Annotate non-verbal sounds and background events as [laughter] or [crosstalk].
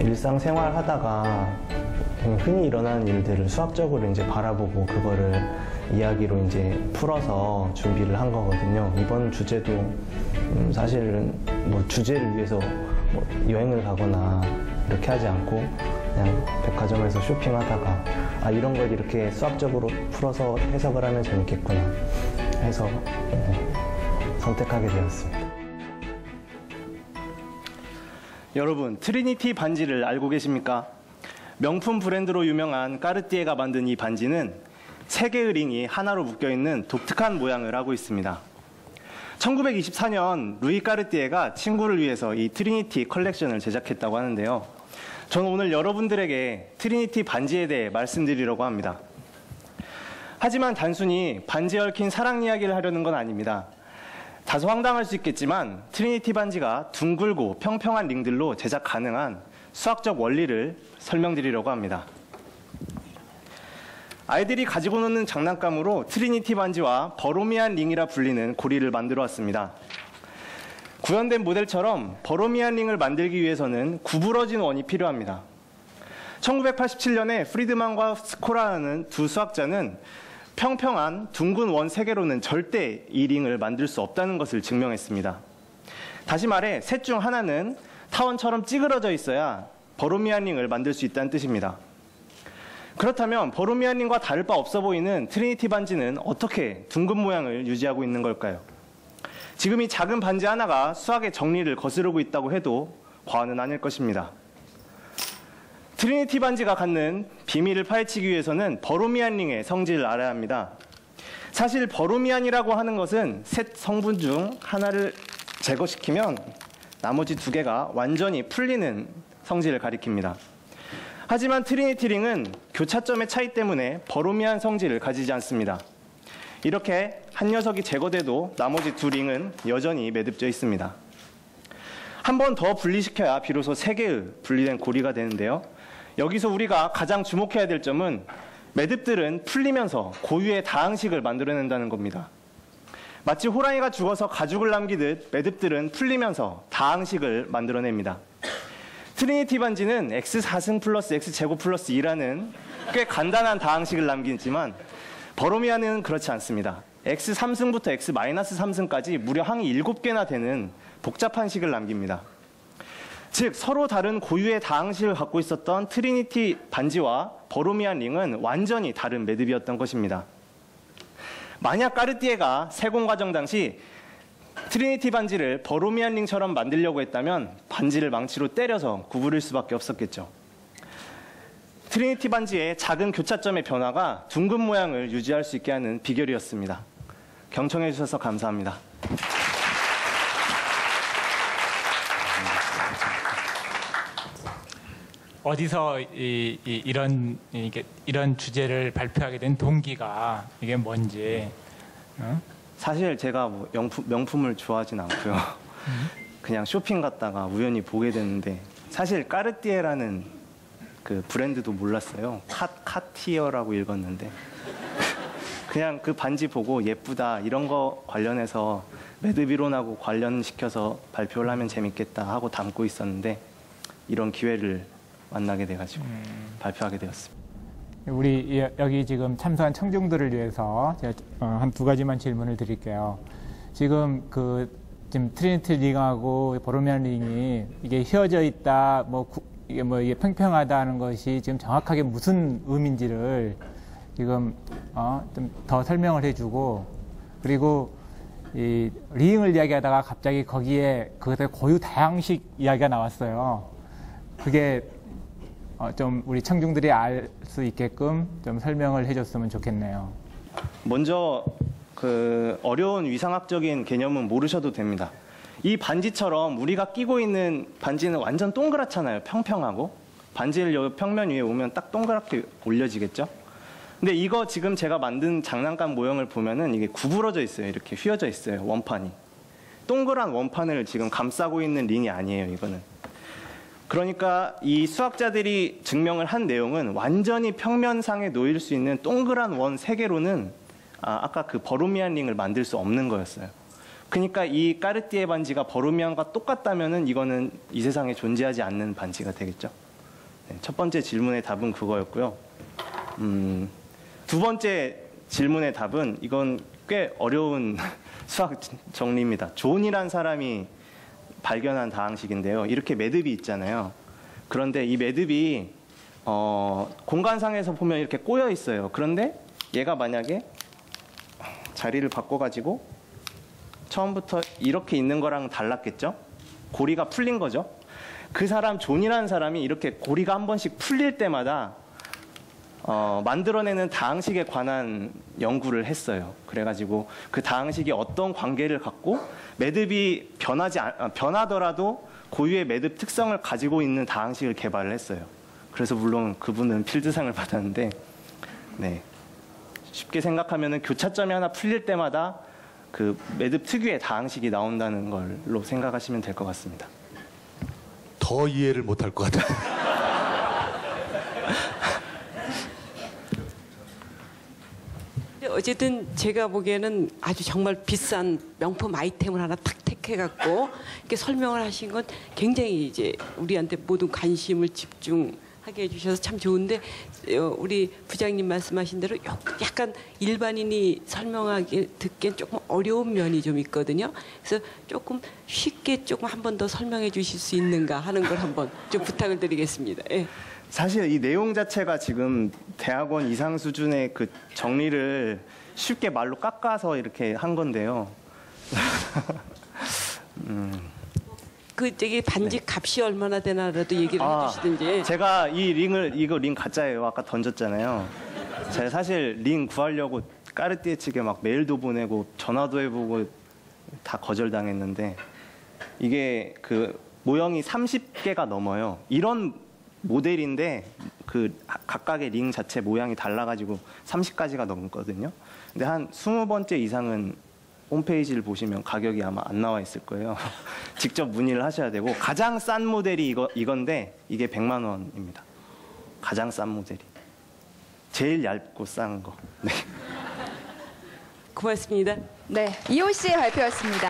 일상생활 하다가 흔히 일어나는 일들을 수학적으로 이제 바라보고 그거를 이야기로 이제 풀어서 준비를 한 거거든요. 이번 주제도 음, 사실은 뭐 주제를 위해서 뭐 여행을 가거나 이렇게 하지 않고 그냥 백화점에서 쇼핑하다가 아 이런 걸 이렇게 수학적으로 풀어서 해석을 하면 재밌겠구나 해서 네, 선택하게 되었습니다. 여러분, 트리니티 반지를 알고 계십니까? 명품 브랜드로 유명한 까르띠에가 만든 이 반지는 세 개의 링이 하나로 묶여 있는 독특한 모양을 하고 있습니다. 1924년 루이 까르띠에가 친구를 위해서 이 트리니티 컬렉션을 제작했다고 하는데요. 저는 오늘 여러분들에게 트리니티 반지에 대해 말씀드리려고 합니다. 하지만 단순히 반지에 얽힌 사랑 이야기를 하려는 건 아닙니다. 다소 황당할 수 있겠지만 트리니티 반지가 둥글고 평평한 링들로 제작 가능한 수학적 원리를 설명드리려고 합니다. 아이들이 가지고 노는 장난감으로 트리니티 반지와 버로미안 링이라 불리는 고리를 만들어 왔습니다. 구현된 모델처럼 버로미안 링을 만들기 위해서는 구부러진 원이 필요합니다. 1987년에 프리드만과 스코라는 두 수학자는 평평한 둥근 원 세 개로는 절대 이 링을 만들 수 없다는 것을 증명했습니다. 다시 말해 셋 중 하나는 타원처럼 찌그러져 있어야 버로미안 링을 만들 수 있다는 뜻입니다. 그렇다면 버로미안 링과 다를 바 없어 보이는 트리니티 반지는 어떻게 둥근 모양을 유지하고 있는 걸까요? 지금 이 작은 반지 하나가 수학의 정리를 거스르고 있다고 해도 과언은 아닐 것입니다. 트리니티 반지가 갖는 비밀을 파헤치기 위해서는 버로미안 링의 성질을 알아야 합니다. 사실 버로미안이라고 하는 것은 셋 성분 중 하나를 제거시키면 나머지 두 개가 완전히 풀리는 성질을 가리킵니다. 하지만 트리니티 링은 교차점의 차이 때문에 버로미안 성질을 가지지 않습니다. 이렇게 한 녀석이 제거돼도 나머지 두 링은 여전히 매듭져 있습니다. 한 번 더 분리시켜야 비로소 세 개의 분리된 고리가 되는데요. 여기서 우리가 가장 주목해야 될 점은 매듭들은 풀리면서 고유의 다항식을 만들어낸다는 겁니다. 마치 호랑이가 죽어서 가죽을 남기듯 매듭들은 풀리면서 다항식을 만들어냅니다. 트리니티 반지는 x 4승 플러스 x 제곱 플러스 2라는 꽤 간단한 다항식을 남기지만 버로미아는 그렇지 않습니다. X 3승부터 x 마이너스 3승까지 무려 항이 7개나 되는 복잡한 식을 남깁니다. 즉 서로 다른 고유의 다항식을 갖고 있었던 트리니티 반지와 버로미안 링은 완전히 다른 매듭이었던 것입니다. 만약 까르띠에가 세공 과정 당시 트리니티 반지를 버로미안 링처럼 만들려고 했다면 반지를 망치로 때려서 구부릴 수밖에 없었겠죠. 트리니티 반지의 작은 교차점의 변화가 둥근 모양을 유지할 수 있게 하는 비결이었습니다. 경청해 주셔서 감사합니다. 어디서 이, 이, 런 이게, 이런 주제를 발표하게 된 동기가 이게 뭔지 어? 사실 제가 뭐 명품, 명품을 좋아하진 않고요. 그냥 쇼핑 갔다가 우연히 보게 됐는데 사실 까르띠에라는 그 브랜드도 몰랐어요. 카, 카티어라고 읽었는데 그냥 그 반지 보고 예쁘다 이런 거 관련해서 매듭 이론하고 관련시켜서 발표를 하면 재밌겠다 하고 담고 있었는데 이런 기회를 만나게 돼가지고 발표하게 되었습니다. 우리 이- 여기 지금 참석한 청중들을 위해서 제가 어, 한두 가지만 질문을 드릴게요. 지금 그 지금 트리니티 링하고 보르미안 링이 이게 휘어져 있다, 뭐 구- 이게 뭐 이게 평평하다는 것이 지금 정확하게 무슨 의미인지를 지금 어, 좀 더 설명을 해주고 그리고 이 링을 이야기하다가 갑자기 거기에 그것의 고유 다양식 이야기가 나왔어요. 그게 어, 좀 우리 청중들이 알 수 있게끔 좀 설명을 해줬으면 좋겠네요. 먼저 그 어려운 위상학적인 개념은 모르셔도 됩니다. 이 반지처럼 우리가 끼고 있는 반지는 완전 동그랗잖아요. 평평하고 반지를 여기 평면 위에 오면 딱 동그랗게 올려지겠죠? 근데 이거 지금 제가 만든 장난감 모형을 보면은 이게 구부러져 있어요. 이렇게 휘어져 있어요. 원판이. 동그란 원판을 지금 감싸고 있는 링이 아니에요. 이거는. 그러니까 이 수학자들이 증명을 한 내용은 완전히 평면상에 놓일 수 있는 동그란 원 세 개로는 아, 아까 그 버로미안 링을 만들 수 없는 거였어요. 그러니까 이 까르띠에 반지가 버로미안과 똑같다면은 이거는 이 세상에 존재하지 않는 반지가 되겠죠. 네, 첫 번째 질문의 답은 그거였고요. 음, 두 번째 질문의 답은 이건 꽤 어려운 [laughs] 수학 정리입니다. 존이란 사람이 발견한 다항식인데요. 이렇게 매듭이 있잖아요. 그런데 이 매듭이 어, 공간상에서 보면 이렇게 꼬여 있어요. 그런데 얘가 만약에 자리를 바꿔가지고 처음부터 이렇게 있는 거랑 달랐겠죠? 고리가 풀린 거죠. 그 사람 존이라는 사람이 이렇게 고리가 한 번씩 풀릴 때마다 어, 만들어내는 다항식에 관한 연구를 했어요. 그래가지고 그 다항식이 어떤 관계를 갖고 매듭이 변하지 않- 아, 변하더라도 고유의 매듭 특성을 가지고 있는 다항식을 개발을 했어요. 그래서 물론 그분은 필드상을 받았는데, 네 쉽게 생각하면은 교차점이 하나 풀릴 때마다 그 매듭 특유의 다항식이 나온다는 걸로 생각하시면 될 것 같습니다. 더 이해를 못할 것 같아요. [laughs] 근데 어쨌든 제가 보기에는 아주 정말 비싼 명품 아이템을 하나 탁 택해갖고 이렇게 설명을 하신 건 굉장히 이제 우리한테 모든 관심을 집중하게 해주셔서 참 좋은데 어, 우리 부장님 말씀하신 대로 요- 약간 일반인이 설명하기 듣기엔 조금 어려운 면이 좀 있거든요. 그래서 조금 쉽게 조금 한 번 더 설명해 주실 수 있는가 하는 걸 한번 좀 부탁을 드리겠습니다. 예. 사실 이 내용 자체가 지금 대학원 이상 수준의 그 정리를 쉽게 말로 깎아서 이렇게 한 건데요. [laughs] 그 저기 반지 값이 얼마나 되나라도 얘기를 아, 해주시든지. 제가 이 링을 이거 링 가짜예요. 아까 던졌잖아요. 제가 사실 링 구하려고 까르띠에 측에 막 메일도 보내고 전화도 해보고 다 거절당했는데 이게 그 모형이 30개가 넘어요. 이런 모델인데 그 각각의 링 자체 모양이 달라가지고 30가지가 넘거든요. 근데 한 20번째 이상은 홈페이지를 보시면 가격이 아마 안 나와 있을 거예요. [laughs] 직접 문의를 하셔야 되고 가장 싼 모델이 이거 이건데 이게 100만 원입니다. 가장 싼 모델이. 제일 얇고 싼 거. 네. 고맙습니다. 네, 이호 씨의 발표였습니다.